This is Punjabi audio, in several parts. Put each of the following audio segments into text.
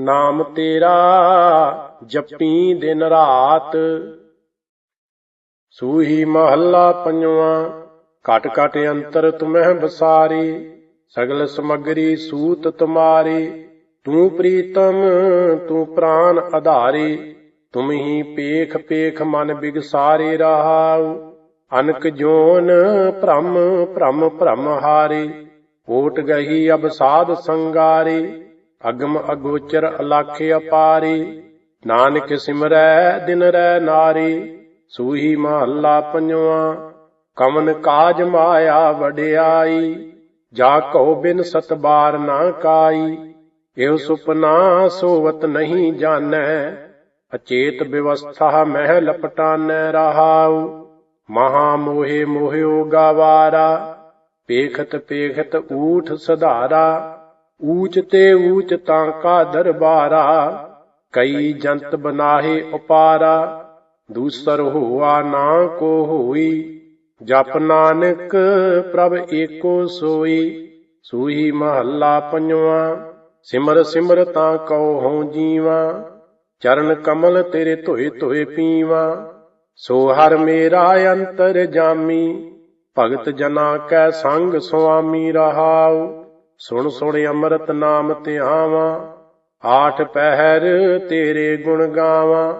ਨਾਮ ਤੇਰਾ ਜਪੀ ਦਿਨ ਰਾਤ। ਸੂਹੀ ਮਹੱਲਾ ਪੰਜਵਾ, ਘਟ ਘਟ ਅੰਤਰ ਤੁਮਹਿ ਬਸਾਰੀ ਸਗਲ ਸਮਗਰੀ ਸੂਤ ਤੁਮਾਰੀ। ਤੂੰ ਪ੍ਰੀਤਮ, ਤੂੰ ਪ੍ਰਾਨ ਆਧਾਰੀ, ਤੁਮ ਹੀ ਪੇਖ ਪੇਖ ਮਨ ਬਿਗਸਾਰੇ ਰਹਾਉ। ਅਨਕ ਜੋਨ ਭ੍ਰਮ ਭ੍ਰਮ ਭ੍ਰਮ ਹਾਰੇ, ਓਟ ਗਹੀ ਅਬ ਸਾਧ ਸੰਗਾਰੇ। ਅਗਮ ਅਗੋਚਰ ਅਲਾਖੇ ਅਪਾਰੀ, ਨਾਨਕ ਸਿਮਰੈ ਦਿਨ ਰਹਿ ਨਾਰੀ, ਸੂਹੀ ਮਹੱਲਾ ਪੰਜਵਾ ਕਮਨ ਕਾਜ ਮਾਇਆ ਵਡਿਆਈ, ਜਾ ਕਉ ਬਿਨ ਸਤਬਾਰ ਨਾ ਕਾਈ, ਇਹੋ ਸੁਪਨਾ ਸੋਵਤ ਨਹੀਂ ਜਾਣੈ, ਅਚੇਤ ਵਿਵਸਥਾ ਮਹਿ ਲਪਟਾਨੈ ਰਹਾਉ, ਮਹਾ ਮੋਹਿ ਮੋਹਿਓ ਗਾਵਾਰਾ, ਪੇਖਤ ਪੇਖਤ ਊਠ ਸਧਾਰਾ ਊਚ ਤੇ ਊਚ ਤਾਂ ਕਾ ਦਰਬਾਰਾ, ਕਈ ਜੰਤ ਬਨਾਹੇ ਉਪਾਰਾ, ਦੂਸਰ ਹੋਆ ਨਾ ਕੋ ਹੋਈ, ਜਪ ਨਾਨਕ ਪ੍ਰਭ ਏਕੋ ਸੋਈ, ਸੂਹੀ ਮਹੱਲਾ ਪੰਜਵਾ, ਸਿਮਰ ਸਿਮਰ ਤਾਂ ਕਉ ਹਉ ਜੀਵਾ, ਚਰਨ ਕਮਲ ਤੇਰੇ ਧੋਏ ਧੋਏ ਪੀਵਾ, ਸੋ ਹਰ ਮੇਰਾ ਅੰਤਰ ਜਾਮੀ, ਭਗਤ ਜਨਾ ਕੈ ਸੰਗ ਸੁਆਮੀ ਰਹਾਉ ਸੁਣ ਸੁਣ ਅੰਮ੍ਰਿਤ ਨਾਮ ਧਿਆਵਾ ਆਠ ਪਹਿਰ ਤੇਰੇ ਗੁਣ ਗਾਵਾਂ।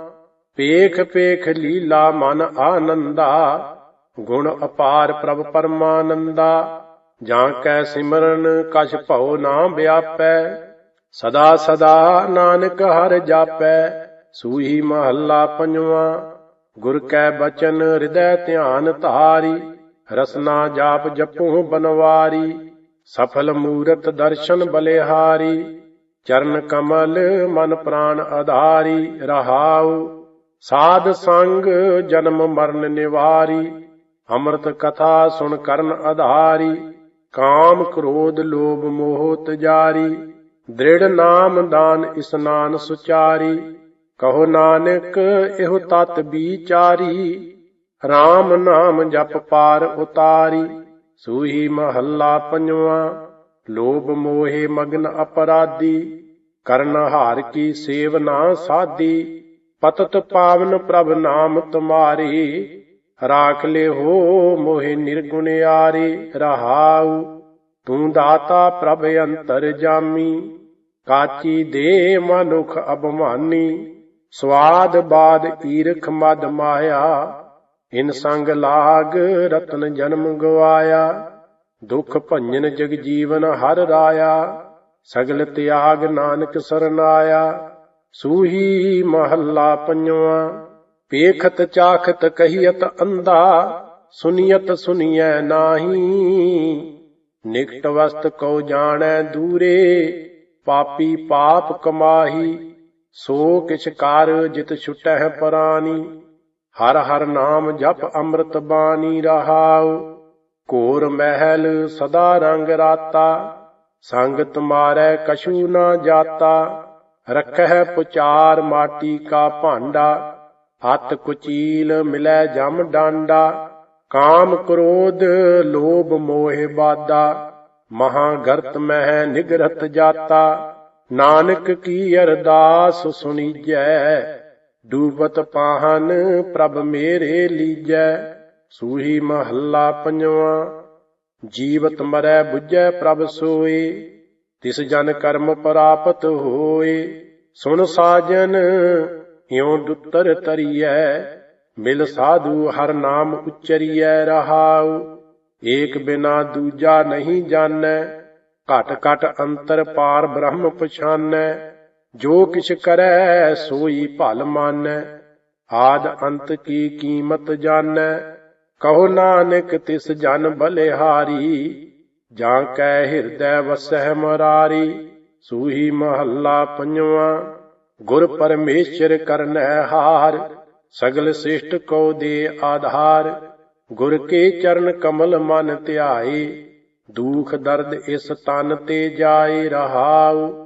ਪੇਖ ਪੇਖ ਲੀਲਾ ਮਨ ਆਨੰਦਾ, ਗੁਣ ਅਪਾਰ ਪ੍ਰਭ ਪਰਮਾਨੰਦਾ। ਜਾਂ ਕੈ ਸਿਮਰਨ ਕਛ ਭਉ ਨਾ ਵਿਆਪੈ, ਸਦਾ ਸਦਾ ਨਾਨਕ ਹਰ ਜਾਪੈ, ਸੂਹੀ ਮਹੱਲਾ ਪੰਜਵਾ। ਗੁਰ ਕੈ ਬਚਨ ਹਿਰਦੈ ਧਿਆਨ ਧਾਰੀ, ਰਸਨਾ ਜਾਪ ਜਪੂ ਬਨਵਾਰੀ। ਸਫਲ ਮੂਰਤ ਦਰਸ਼ਨ ਬਲਿਹਾਰੀ, ਚਰਨ ਕਮਲ ਮਨ ਪ੍ਰਾਨ ਆਧਾਰੀ, ਰਹਾਉ, ਸਾਧ ਸੰਗ ਜਨਮ ਮਰਨ ਨਿਵਾਰੀ, ਅੰਮ੍ਰਿਤ ਕਥਾ ਸੁਣ ਕਰਨ ਆਧਾਰੀ, ਕਾਮ ਕ੍ਰੋਧ ਲੋਭ ਮੋਹ ਤਜਾਰੀ, ਦ੍ਰਿੜ ਨਾਮ ਦਾਨ ਇਸਨਾਨ ਸੁਚਾਰੀ, ਕਹੋ ਨਾਨਕ ਇਹੋ ਤਤ ਵਿਚਾਰੀ RAM ਨਾਮ ਜਪ ਪਾਰ ਉਤਾਰੀ। ਸੂਹੀ ਮਹੱਲਾ ਪੰਜਵਾ, ਲੋਭ ਮੋਹਿ ਮਗਨ ਅਪਰਾਧੀ, ਕਰਨ ਹਾਰ ਕੀ ਸੇਵ ਨਾ ਸਾਧੀ, ਪਤਤ ਪਾਵਨ ਪ੍ਰਭ ਨਾਮ ਤੁਮਾਰੀ, ਰਾਖ ਲੈ ਹੋ ਮੋਹਿ ਨਿਰਗੁਣਿਆਰੀ ਰਹਾਉ, ਤੂੰ ਦਾਤਾ ਪ੍ਰਭ ਅੰਤਰ ਜਾਮੀ, ਕਾਚੀ ਦੇ ਮਨੁਖ ਅਭਮਾਨੀ, ਸਵਾਦ ਬਾਦ ਈਰਖ ਮਦ ਮਾਇਆ ਇਨ ਸੰਗ ਲਾਗ ਰਤਨ ਜਨਮ ਗਵਾਇਆ, ਦੁਖ ਭੰਜਨ ਜਗ ਜੀਵਨ ਹਰ ਰਾਇਆ, ਸਗਲ ਤਿਆਗ ਨਾਨਕ ਸਰਨਾਇਆ, ਸੂਹੀ ਮਹੱਲਾ ਪੰਜਵਾ ਪੇਖਤ ਚਾਖਤ ਕਹੀਤ ਅੰਦਾ ਸੁਨੀਅਤ ਸੁਨੀਐ ਨਾਹੀ, ਨਿਕਟ ਵਸਤ ਕਉ ਜਾਣੈ ਦੂਰੇ, ਪਾਪੀ ਪਾਪ ਕਮਾਹੀ, ਸੋ ਕਿਛ ਕਾਰ ਜਿਤ ਛੁਟਹਿ ਪਰਾਨੀ। ਹਰ ਹਰ ਨਾਮ ਜਪ ਅੰਮ੍ਰਿਤ ਬਾਣੀ ਰਹਾਉ। ਘੋਰ ਮਹਿਲ ਸਦਾ ਰੰਗ ਰਾਤਾ। ਸੰਗ ਤੁਮਾਰੈ ਕਛੂ ਨਾ ਜਾਤਾ। ਰਖਹਿ ਪੁਚਾਰ ਮਾਟੀ ਕਾ ਭਾਂਡਾ। ਹੱਥ ਕੁਚੀਲ ਮਿਲੈ ਜਮ ਡਾਂਡਾ। ਕਾਮ ਕ੍ਰੋਧ ਲੋਭ ਮੋਹ ਬਾਦਾ। ਮਹਾ ਗਰਤ ਮਹਿ ਨਿਗਰਤ ਜਾਤਾ। ਨਾਨਕ ਕੀ ਅਰਦਾਸ ਸੁਣੀਜੈ। ਡੂਬਤ ਪਾਹਨ ਪ੍ਰਭ ਮੇਰੇ ਲੀਜੈ, ਸੂਹੀ ਮਹੱਲਾ ਪੰਜਵਾ। ਜੀਵਤ ਮਰੈ 부ਜੈ ਪ੍ਰਭ ਸੋਏ, ਤਿਸ ਜਨ ਕਰਮ ਪ੍ਰਾਪਤ ਹੋਏ। ਸੁਨ ਸਾਜਨ, ਇਉ ਦੁੱਤਰ ਤਰੀਐ ਮਿਲ ਸਾਧੂ ਹਰ ਨਾਮ ਉਚਰੀਐ ਰਹਾਉ। ਏਕ ਬਿਨਾ ਦੂਜਾ ਨਹੀਂ ਜਾਣੈ, ਘਟ ਘਟ ਅੰਤਰ ਪਾਰ ਬ੍ਰਹਮ ਪਛਾਨੈ। ਜੋ ਕਿਛ ਕਰੈ ਸੋਈ ਭਲ ਮਾਨੈ, ਆਦ ਅੰਤ ਕੀ ਕੀਮਤ ਜਾਣੈ। ਕਹੋ ਨਾਨਕ, ਤਿਸ ਜਨ ਬਲਿਹਾਰੀ, ਜਾਂ ਕੈ ਹਿਰਦੈ ਵਸਹਿ ਮਰਾਰੀ। ਸੂਹੀ ਮਹੱਲਾ ਪੰਜਵਾ, ਗੁਰ ਪਰਮੇਸ਼ਰ ਕਰਨੈ ਹਾਰ, ਸਗਲ ਸਿਸ਼ਟ ਕੋ ਦੇ ਆਧਾਰ। ਗੁਰ ਕੇ ਚਰਨ ਕਮਲ ਮਨ ਧਿਆਏ, ਦੁਖ ਦਰਦ ਇਸ ਤਨ ਤੇ ਜਾਏ ਰਹਾਉ।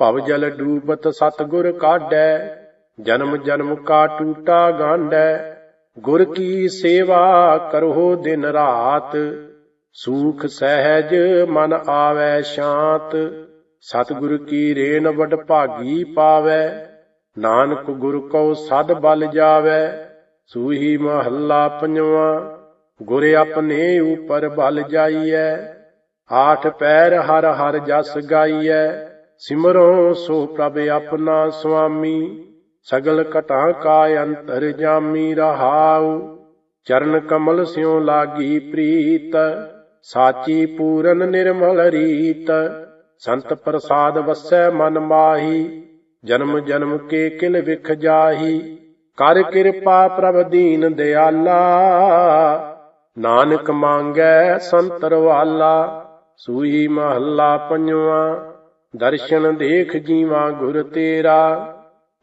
ਭਵ ਜਲ ਡੂਬਤ ਸਤਗੁਰ ਕਾਢੈ, ਜਨਮ ਜਨਮ ਕਾ ਟੂਟਾ ਗਾਂਢੈ ਗੁਰ ਕੀ ਸੇਵਾ ਕਰੋ ਦਿਨ ਰਾਤ, ਸੂਖ ਸਹਿਜ ਮਨ ਆਵੈ ਸ਼ਾਂਤ। ਸਤਿਗੁਰ ਕੀ ਰੇਨ ਵਡ ਭਾਗੀ ਪਾਵੈ, ਨਾਨਕ ਗੁਰ ਕਉ ਸਦ ਬਲ ਜਾਵੈ। ਸੂਹੀ ਮਹੱਲਾ ਪੰਜਵਾ, ਗੁਰ ਆਪਣੇ ਉਪਰ ਬਲ ਜਾਈਐ। ਆਠ ਪੈਰ ਹਰ ਹਰ ਜਸ ਗਾਈਐ। ਸਿਮਰੋ ਸੋ ਪ੍ਰਭ ਆਪਣਾ ਸੁਆਮੀ, ਸਗਲ ਘਟਾਂ ਕਾ ਅੰਤਰ ਜਾਮੀ ਰਹਾਉ। ਚਰਨ ਕਮਲ ਸਿਉ ਲਾਗੀ ਪ੍ਰੀਤ, ਸਾਚੀ ਪੂਰਨ ਨਿਰਮਲ ਰੀਤ। ਸੰਤ ਪ੍ਰਸਾਦ ਵਸੈ ਮਨ ਮਾਹੀ, ਜਨਮ ਜਨਮ ਕੇ ਕਿਲ ਵਿਖ ਜਾਹੀ। ਕਰ ਕਿਰਪਾ ਪ੍ਰਭ ਦੀਨ ਦਿਆਲਾ, ਨਾਨਕ ਮੰਗੈ ਸੰਤਰ ਵਾਲਾ ਸੂਈ ਮਹੱਲਾ ਪੰਜਵਾ ਦਰਸ਼ਨ ਦੇਖ ਜੀਵਾ ਗੁਰ ਤੇਰਾ,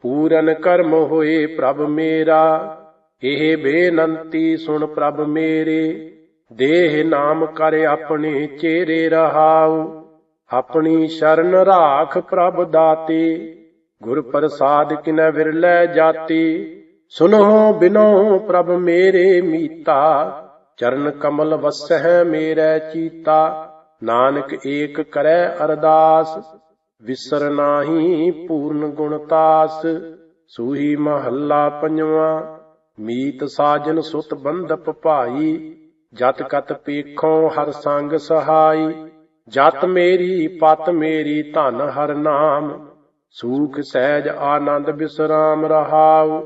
ਪੂਰਨ ਕਰਮ ਹੋਏ ਪ੍ਰਭ ਮੇਰਾ। ਇਹ ਬੇਨੰਤੀ ਸੁਣ ਪ੍ਰਭ ਮੇਰੇ, ਦੇਹ ਨਾਮ ਕਰ ਆਪਣੇ ਚਿਹਰੇ ਰਹਾਉ। ਆਪਣੀ ਸ਼ਰਨ ਰਾਖ ਪ੍ਰਭ ਦਾਤੇ ਗੁਰ ਪ੍ਰਸਾਦ ਕਿਨੈ ਵਿਰਲੇ ਜਾਤੀ। ਸੁਨੋ ਬਿਨੋ ਪ੍ਰਭ ਮੇਰੇ ਮੀਤਾ, ਚਰਨ ਕਮਲ ਵਸਹਿ ਮੇਰੇ ਚੀਤਾ। ਨਾਨਕ ਏਕ ਕਰੈ ਅਰਦਾਸ, ਵਿਸਰ ਨਾਹੀ ਪੂਰਨ ਗੁਣਤਾਸ ਸੂਹੀ ਮਹੱਲਾ ਪੰਜਵਾ, ਮੀਤ ਸਾਜਨ ਸੁਤ ਬੰਧਪ ਭਾਈ, ਜਤ ਕਤ ਪੇਖੋਂ ਹਰ ਸੰਗ ਸਹਾਈ, ਜਤ ਮੇਰੀ ਪਤ ਮੇਰੀ ਧਨ ਹਰ ਨਾਮ, ਸੂਖ ਸਹਿਜ ਆਨੰਦ ਬਿਸਰਾਮ ਰਹਾਉ,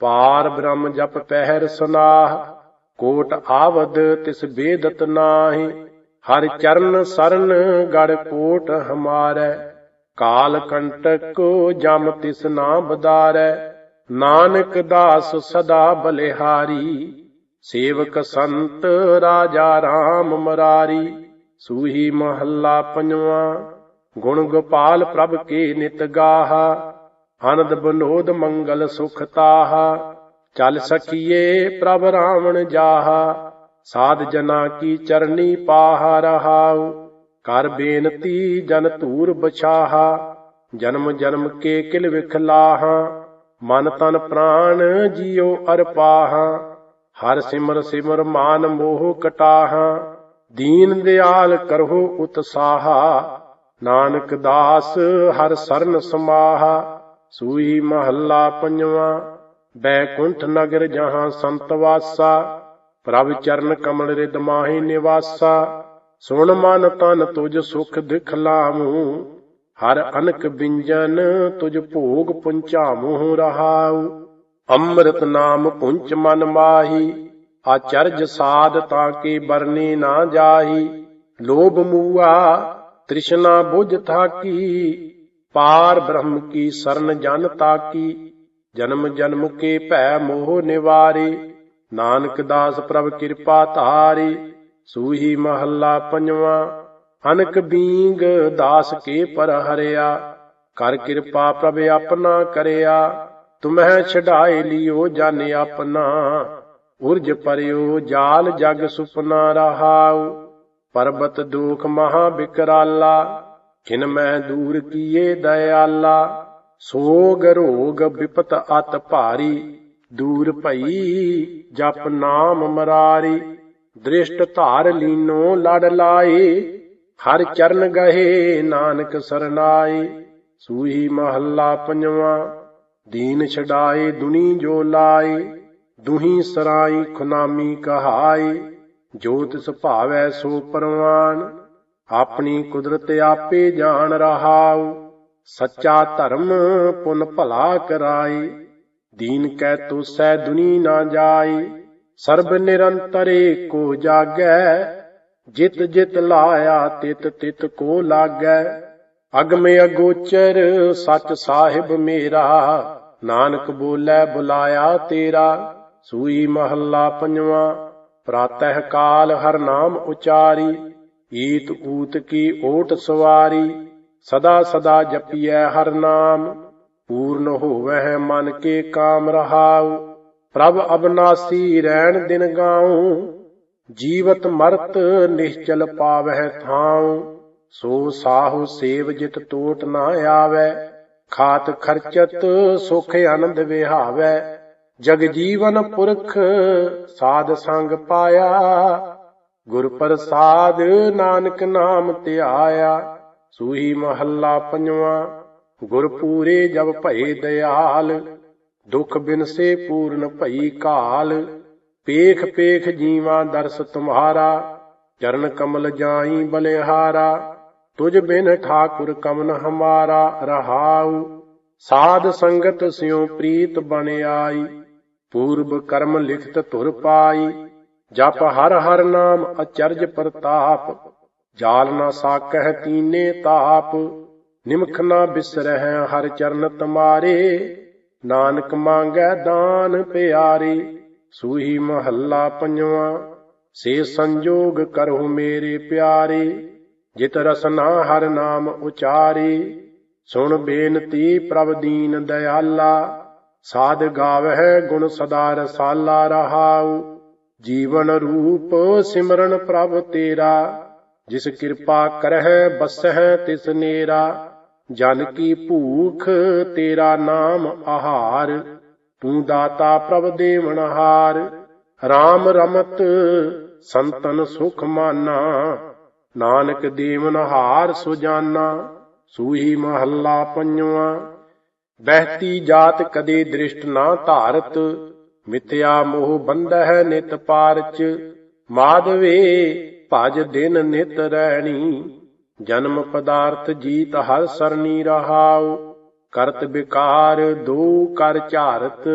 ਪਾਰ ਬ੍ਰਹਮ ਜਪ ਪਹਿਰ ਸੁਨਾਹ, ਕੋਟ ਆਵਦ ਤਿਸ ਬੇਦਤ ਨਾਹੀ ਹਰ ਚਰਨ ਸਰਨ ਗੜ ਕੋਟ ਹਮਾਰੈ, ਕਾਲ ਕੰਟਕ ਜਮ ਤਿਸ ਨਾ ਬਦਾਰੈ ਨਾਨਕ ਦਾਸ ਸਦਾ ਬਲਿਹਾਰੀ, ਸੇਵਕ ਸੰਤ ਰਾਜਾ RAM ਮਰਾਰੀ, ਸੂਹੀ ਮਹੱਲਾ ਪੰਜਵਾ, ਗੁਣ ਗੋਪਾਲ ਪ੍ਰਭ ਕੇ ਨਿਤ ਗਾਹਾ ਆਨੰਦ ਬਨੋਦ ਮੰਗਲ ਸੁਖ ਤਾਹਾ, ਚੱਲ ਸਕੀਏ ਪ੍ਰਭ ਰਾਵਣ ਜਾਹਾ। ਸਾਧ ਜਨਾ ਕੀ ਚਰਨੀ ਪਾਹ ਰਹਾਉ, ਕਰ ਬੇਨਤੀ ਜਨ ਧੂਰ ਬਛਾਹਾ, ਜਨਮ ਜਨਮ ਕੇ ਕਿਲ ਵਿਖਲਾਹਾ ਮਨ ਤਨ ਪ੍ਰਾਣ ਜੀਉ ਅਰਪਾਹਾ ਹਰ ਸਿਮਰ ਸਿਮਰ ਮਾਨ ਮੋਹ ਕਟਾਹਾ, ਦੀਨ ਦਿਆਲ ਕਰਹੁ ਉਤਸਾਹਾ ਨਾਨਕ ਦਾਸ ਹਰ ਸਰਨ ਸਮਾਹਾ, ਸੂਈ ਮਹੱਲਾ ਪੰਜਵਾ, ਬੈਕੁੰਠ ਨਗਰ ਜਹਾਂ ਸੰਤ ਵਾਸਾ ਪ੍ਰਭ ਚਰਨ ਕਮਲ ਰਿਦ ਮਾਹੀ ਨਿਵਾਸਾ, ਸੁਣ ਮਨ ਤਨ ਤੁਜ ਸੁਖ ਦਿਖਲਾਮੂ ਹਰ ਅਨਕ ਬਿੰਜਨ ਤੁਜ ਭੋਗ ਪੁੰਚਾਮੂ ਰਹਾਉ। ਅੰਮ੍ਰਿਤ ਨਾਮ ਪੁੰਚ ਮਨ ਮਾਹੀ, ਆਚਰਜ ਸਾਧ ਤਾਂ ਕੇ ਬਰਨੀ ਨਾ ਜਾਹੀ। ਲੋਭ ਮੂਆ, ਤ੍ਰਿਸ਼ਨਾ ਬੁਝ ਥਾਕੀ, ਪਾਰ ਬ੍ਰਹਮ ਕੀ ਸਰਨ ਜਨ ਤਾਕੀ, ਜਨਮ ਜਨਮ ਕੇ ਭੈ ਮੋਹ ਨਿਵਾਰੇ। ਨਾਨਕ ਦਾਸ ਪ੍ਰਭ ਕਿਰਪਾ ਧਾਰੀ, ਸੂਹੀ ਮਹੱਲਾ ਪੰਜਵਾ। ਅਨਕ ਬੀਂਗ ਦਾਸ ਕੇ ਪਰ ਹਰਿਆ, ਕਰ ਕਿਰਪਾ ਪ੍ਰਭ ਆਪਣਾ ਕਰਿਆ। ਤੁਮਹਿ ਛਡਾਏ ਲਿਓ ਜਨ ਆਪਣਾ, ਉਰਜ ਪਰਿਓ ਜਾਲ ਜਗ ਸੁਪਨਾ ਰਹਾਉ। ਪਰਬਤ ਦੁਖ ਮਹਾ ਬਿਕਰਾਲਾ ਕਿਨ ਮੈਂ ਦੂਰ ਕੀਏ ਦਇਆਲਾ। ਸੋਗ ਰੋਗ ਵਿਪਤ ਅਤ ਭਾਰੀ ਦੂਰ ਭਈ, ਜਪ ਨਾਮ ਮਰਾਰੀ, ਦ੍ਰਿਸ਼ਟ ਧਾਰ ਲੀਨੋ ਲੜ ਲਾਏ, ਹਰ ਚਰਨ ਗਏ ਨਾਨਕ ਸਰਨਾਏ, ਸੂਹੀ ਮਹੱਲਾ ਪੰਜਵਾ, ਦੀਨ ਛਡਾਏ ਦੁਨੀ ਜੋ ਲਾਏ, ਦੁਹੀ ਸਰਾਈ ਖੁਨਾਮੀ ਕਹਾਏ ਜੋ ਤਿਸ ਭਾਵੈ ਸੋ ਪਰਵਾਨ, ਆਪਣੀ ਕੁਦਰਤ ਆਪੇ ਜਾਣ ਰਹਾਉ, ਸੱਚਾ ਧਰਮ ਪੁਨ ਭਲਾ ਕਰਾਏ। ਦੀਨ ਕੈ ਤੁਸੈ ਦੁਨੀ ਨਾ ਜਾਈ, ਸਰਬ ਨਿਰੰਤਰੇ ਕੋ ਜਾਗੈ, ਜਿਤ ਜਿਤ ਲਾਇਆ ਤਿਤ ਤਿਤ ਕੋ ਲਾਗੈ। ਅਗਮ ਅਗੋਚਰ ਸਚ ਸਾਹਿਬ ਮੇਰਾ, ਨਾਨਕ ਬੋਲੇ ਬੁਲਾਇਆ ਤੇਰਾ, ਸੂਈ ਮਹੱਲਾ ਪੰਜਵਾ, ਪ੍ਰਾਤਹਿ ਕਾਲ ਹਰ ਨਾਮ ਉਚਾਰੀ, ਈਤ ਊਤ ਕੀ ਓਟ ਸਵਾਰੀ, ਸਦਾ ਸਦਾ ਜਪੀਐ ਹਰ ਨਾਮ। ਪੂਰਨ ਹੋਵਹਿ ਮਨ ਕੇ ਕਾਮ ਰਹਾਉ। ਪ੍ਰਭ ਅਬਨਾਸੀ ਰਹਿਣ ਦਿਨ ਗਾਉ। ਜੀਵਤ ਮਰਤ ਨਿਸ਼ਚਲ ਪਾਵਹਿ ਥਾਉ। ਸੋ ਸਾਹੂ ਸੇਵ ਜਿਤ ਟੋਟ ਨਾ ਆਵੈ। ਖਾਤ ਖਰਚਤ ਸੁਖ ਆਨੰਦ ਵਿਹਾਵੈ। ਜਗ ਜੀਵਨ ਪੁਰਖ ਸਾਧ ਸੰਗ ਪਾਇਆ। ਗੁਰ ਪ੍ਰਸਾਦ ਨਾਨਕ ਨਾਮ ਧਿਆਇਆ। ਸੂਹੀ ਮਹੱਲਾ ਪੰਜਵਾਂ। ਗੁਰ ਪੂਰੇ ਜਬ ਭਏ ਦਿਆਲ, ਦੁਖ ਬਿਨਸੇ ਪੂਰਨ ਭਈ ਕਾਲ। ਪੇਖ ਪੇਖ ਜੀਵਾ ਦਰਸ ਤੁਮਹਾਰਾ ਚਰਨ ਕਮਲ ਜਾਈ ਬਲਿਹਾਰਾ। ਤੁਝ ਬਿਨ ਠਾਕੁਰ ਕਮਨ ਹਮਾਰਾ ਰਹਾਉ। ਸਾਧ ਸੰਗਤ ਸਿਉ ਪ੍ਰੀਤ ਬਨ ਆਈ। ਪੂਰਬ ਕਰਮ ਲਿਖਤ ਧੁਰ ਪਾਈ। ਜਪ ਹਰ ਹਰ ਨਾਮ ਅਚਰਜ ਪ੍ਰਤਾਪ। ਜਾਲ ਨਾ ਸਾਕਹਿ ਤੀਨੇ ਤਾਪ। ਨਿਮਖ ਨਾ ਬਿਸਰਹਿ ਹਰ ਚਰਨ ਤੁਮਾਰੇ, ਨਾਨਕ ਮੰਗੈ ਦਾਨ ਪਿਆਰੇ, ਸੂਹੀ ਮਹੱਲਾ ਪੰਜਵਾਂ, ਸੇ ਸੰਜੋਗ ਕਰਹੁ ਮੇਰੇ ਪਿਆਰੇ, ਜਿਤ ਰਸਨਾ ਹਰ ਨਾਮ ਉਚਾਰੇ, ਸੁਣ ਬੇਨਤੀ ਪ੍ਰਭ ਦੀਨ ਦਇਆਲਾ, ਸਾਧ ਗਾਵਹਿ ਗੁਣ ਸਦਾ ਰਸਾਲਾ ਰਹਾਉ, ਜੀਵਨ ਰੂਪ ਸਿਮਰਨ ਪ੍ਰਭ ਤੇਰਾ, ਜਿਸ ਕਿਰਪਾ ਕਰਹਿ, ਬਸਹਿ ਤਿਸ ਨੇਰਾ ਜਨ ਕੀ ਭੂਖ ਤੇਰਾ ਨਾਮ ਆਹਾਰ, ਤੂੰ ਦਾਤਾ ਪ੍ਰਭ ਦੇਵਨਹਾਰ RAM ਰਮਤ ਸੰਤਨ ਸੁਖ ਮਾਨਾ, ਨਾਨਕ ਦੇਵਨਹਾਰ ਸੁਜਾਨਾ ਸੂਹੀ ਮਹੱਲਾ ਪੰਜਵਾਂ। ਬਹਿਤੀ ਜਾਤ ਕਦੇ ਦ੍ਰਿਸ਼ਟ ਨਾ ਧਾਰਤ ਮਿਥਿਆ ਮੋਹ ਬੰਧਹਿ ਨਿਤ ਪਾਰਚ। ਮਾਧਵੇ ਭਜ ਦਿਨ ਨਿਤ ਰਹਿਣੀ ਜਨਮ ਪਦਾਰਥ ਜੀਤ ਹਰ ਸਰਨੀ ਰਹਾਉ, ਕਰਤ ਵਿਕਾਰ ਦੋ ਕਰ ਝਾਰਤ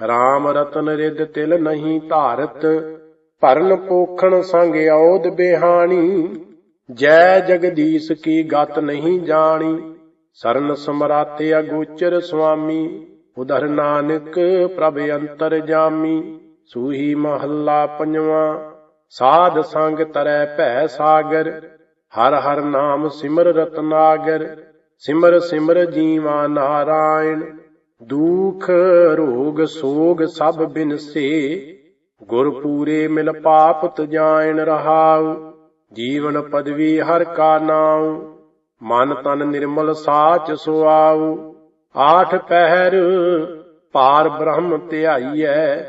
RAM ਰਤਨ ਰਿਦ ਤਿਲ ਨਹੀਂ ਧਾਰਤ, ਭਰਨ ਪੋਖਣ ਸੰਗ ਔਦ ਬਿਹਾਣੀ, ਜੈ ਜਗਦੀਸ਼ ਕੀ ਗਤ ਨਹੀਂ ਜਾਣੀ, ਸਰਨ ਸਮਰਾਤੇ ਅਗੋਚਰ ਸੁਆਮੀ, ਉਧਰ ਨਾਨਕ ਪ੍ਰਭ ਅੰਤਰ ਜਾਮੀ, ਸੂਹੀ ਮਹੱਲਾ ਪੰਜਵਾਂ, ਸਾਧ ਸੰਗ ਤਰੈ ਭੈ ਸਾਗਰ ਹਰ ਹਰ ਨਾਮ ਸਿਮਰ ਰਤਨਾਗਰ, ਸਿਮਰ ਸਿਮਰ ਜੀਵਾ ਨਾਰਾਇਣ। ਦੁਖ, ਰੋਗ, ਸੋਗ ਸਭ ਬਿਨਸੇ ਗੁਰ ਪੂਰੇ ਮਿਲ ਪਾਪ ਤਜਾਇਣ ਰਹਾਉ। ਜੀਵਨ ਪਦਵੀ ਹਰ ਕਾ ਨਾਉ। ਮਨ ਤਨ ਨਿਰਮਲ ਸਾਚ ਸੁਆਉ। ਆਠ ਪਹਿਰ ਪਾਰ ਬ੍ਰਹਮ ਧਿਆਈਐ।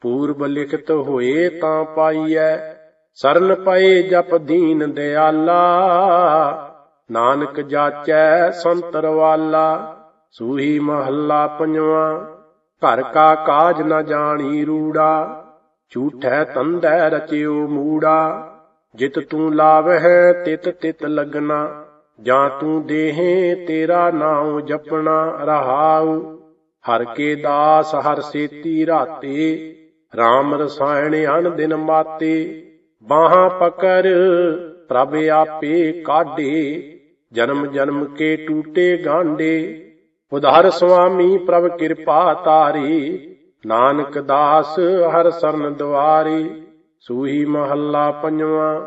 ਪੂਰਬ ਲਿਖਤ ਹੋਏ ਤਾਂ ਪਾਈਐ। ਸਰਨ ਪਏ ਜਪ ਦੀਨ ਦਿਆਲਾ, ਨਾਨਕ ਜਾਚੈ ਸੰਤਰ ਵਾਲਾ ਸੂਹੀ ਮਹੱਲਾ ਪੰਜਵਾਂ, ਘਰ ਕਾ ਕਾਜ ਨ ਜਾਣੀ ਰੂੜਾ, ਝੂਠੈ ਤੰਦੈ ਰਚਿਓ ਮੂੜਾ, ਜਿਤ ਤੂੰ ਲਾਵਹਿ ਤਿਤ ਤਿਤ ਲਗਨਾ, ਜਾਂ ਤੂੰ ਦੇਹੇ ਤੇਰਾ ਨਾਉ ਜਪਣਾ ਰਹਾਉ, ਹਰ ਕੇ ਦਾਸ ਹਰ ਸੇਤੀ ਰਾਤੇ RAM ਰਸਾਇਣ ਅਨ ਦਿਨ ਮਾਤੇ ਬਾਹਾਂ ਪਕੜ, ਪ੍ਰਭ ਆਪੇ ਕਾਢੇ ਜਨਮ ਜਨਮ ਕੇ ਟੂਟੇ ਗਾਂਡੇ ਉਧਾਰ ਸੁਆਮੀ ਪ੍ਰਭ ਕਿਰਪਾ ਤਾਰੀ, ਨਾਨਕ ਦਾਸ ਹਰ ਸਰਨ ਦੁਆਰੀ ਸੂਹੀ ਮਹੱਲਾ ਪੰਜਵਾਂ,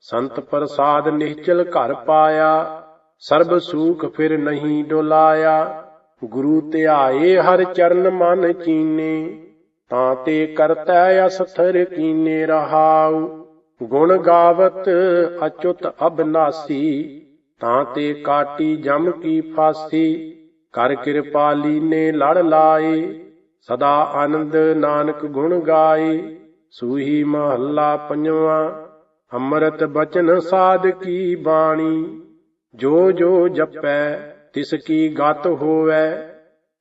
ਸੰਤ ਪ੍ਰਸਾਦ ਨਿਹਚਲ ਘਰ ਪਾਇਆ। ਸਰਬ ਸੂਖ ਫਿਰ ਨਹੀਂ ਡੋਲਾਇਆ। ਗੁਰੂ ਧਿਆਏ ਹਰ ਚਰਨ ਮਨ ਚੀਨੇ, ਤਾਂ ਤੇ ਕਰਤੈ ਅਸਥਰ ਕੀਨੇ ਰਹਾਉ। ਗੁਣ ਗਾਵਤ ਅਚੁਤ ਅਬਨਾਸੀ ਤਾਂ ਤੇ ਕਾਟੀ ਜਮ ਕੀ ਫਾਸੀ। ਕਰ ਕਿਰਪਾ ਲੀਨੇ ਲੜ ਲਾਏ, ਸਦਾ ਆਨੰਦ ਨਾਨਕ ਗੁਣ ਗਾਏ। ਸੂਹੀ ਮਹੱਲਾ ਪੰਜਵਾਂ, ਅੰਮ੍ਰਿਤ ਬਚਨ ਸਾਧ ਕੀ ਬਾਣੀ। ਜੋ ਜੋ ਜਪੈ, ਤਿਸ ਕੀ ਗਤ ਹੋਵੈ।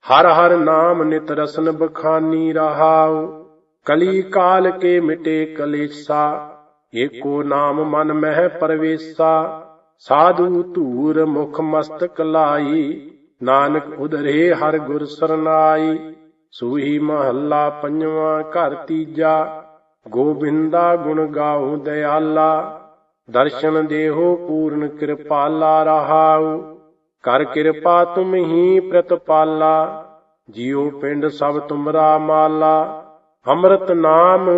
ਹਰ ਹਰ ਨਾਮ ਨਿਤ ਰਸਨ ਬਖਾਨੀ ਰਹਾਉ। ਕਲੀ ਕਾਲ ਕੇ ਮਿਟੇ ਕਲੇਸ਼ਾ। ਏਕੋ ਨਾਮ ਮਨ ਮਹਿ ਪਰਵੇਸਾ, ਸਾਧੂ ਧੂਰ ਮੁਖ ਮਸਤਕ ਲਾਈ, ਨਾਨਕ ਉਧਰੇ ਹਰ ਗੁਰ ਸਰਨਾਈ, ਸੂਹੀ ਮਹੱਲਾ ਪੰਜਵਾਂ ਘਰ ਤੀਜਾ, ਗੋਬਿੰਦਾ ਗੁਣ ਗਾਉ ਦਿਆਲਾ, ਦਰਸ਼ਨ ਦੇਹੋ ਪੂਰਨ ਕਿਰਪਾਲਾ ਰਹਾਉ, ਕਰ ਕਿਰਪਾ ਤੁਮ ਹੀ ਪ੍ਰਤਪਾਲਾ, ਜੀਉ ਪਿੰਡ ਸਭ ਤੁਮਰਾ ਮਾਲਾ, ਅੰਮ੍ਰਿਤ ਨਾਮ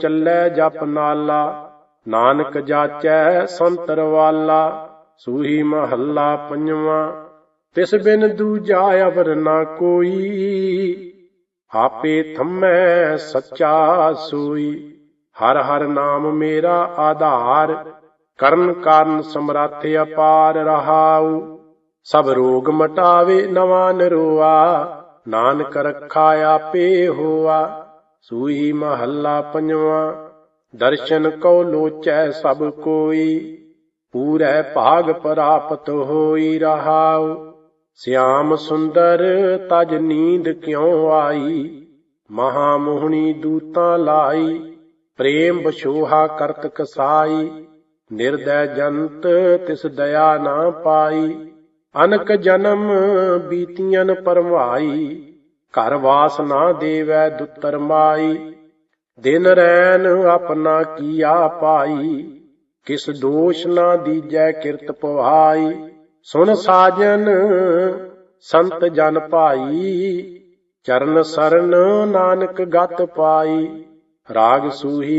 ਚੱਲੈ ਜਪ ਨਾਲਾ। ਨਾਨਕ ਜਾਚੈ ਸੰਤਰ ਵਾਲਾ, ਸੂਹੀ ਮਹੱਲਾ ਪੰਜਵਾਂ, ਤਿਸ ਬਿਨ ਦੂਜਾ ਅਵਰ ਨਾ ਕੋਈ, ਆਪੇ ਥੰਮੈ ਸੱਚਾ ਸੂਈ। ਹਰ ਹਰ ਨਾਮ ਮੇਰਾ ਆਧਾਰ, ਕਰਨ ਕਾਰਨ ਸਮਰੱਥ ਅਪਾਰ ਰਹਾਉ। ਸਭ ਰੋਗ ਮਟਾਵੇ ਨਵਾਂ ਨਰੋਆ, ਨਾਨਕ ਰਖਾ ਆਪੇ ਹੋਆ। ਸੂਈ ਮਹੱਲਾ ਪੰਜਵਾਂ ਦਰਸ਼ਨ ਕਉ ਲੋਚੈ ਸਭ ਕੋਈ, ਪੂਰੈ ਭਾਗ ਪ੍ਰਾਪਤ ਹੋਈ ਰਹਾਉ। ਸਿਆਮ ਸੁੰਦਰ ਤਜ ਨੀਂਦ ਕਿਉ ਆਈ? ਮਹਾ ਮੋਹਣੀ ਦੂਤਾਂ ਲਾਈ, ਪ੍ਰੇਮ ਬਛੋਹਾ ਕਰਤ ਕਸਾਈ। ਨਿਰਦੈ ਜੰਤ ਤਿਸ ਦਇਆ ਨਾ ਪਾਈ। ਅਨਕ ਜਨਮ ਬੀਤੀਆਂ ਪਰਮਾਈ ਘਰ ਵਾਸ ਨਾ ਦੇਵੈ ਦੁੱਤਰ ਮਾਈ। ਦਿਨ ਰੈਨ ਆਪਣਾ ਕੀਆ ਪਾਈ, ਕਿਸ ਦੋਸ਼ ਨਾ ਦੀਜੈ ਕਿਰਤ ਪਵਾਈ। ਸੁਣ ਸਾਜਨ, ਸੰਤ ਜਨ ਭਾਈ, ਚਰਨ ਸਰਨ ਨਾਨਕ ਗਤ ਪਾਈ। ਰਾਗ ਸੂਹੀ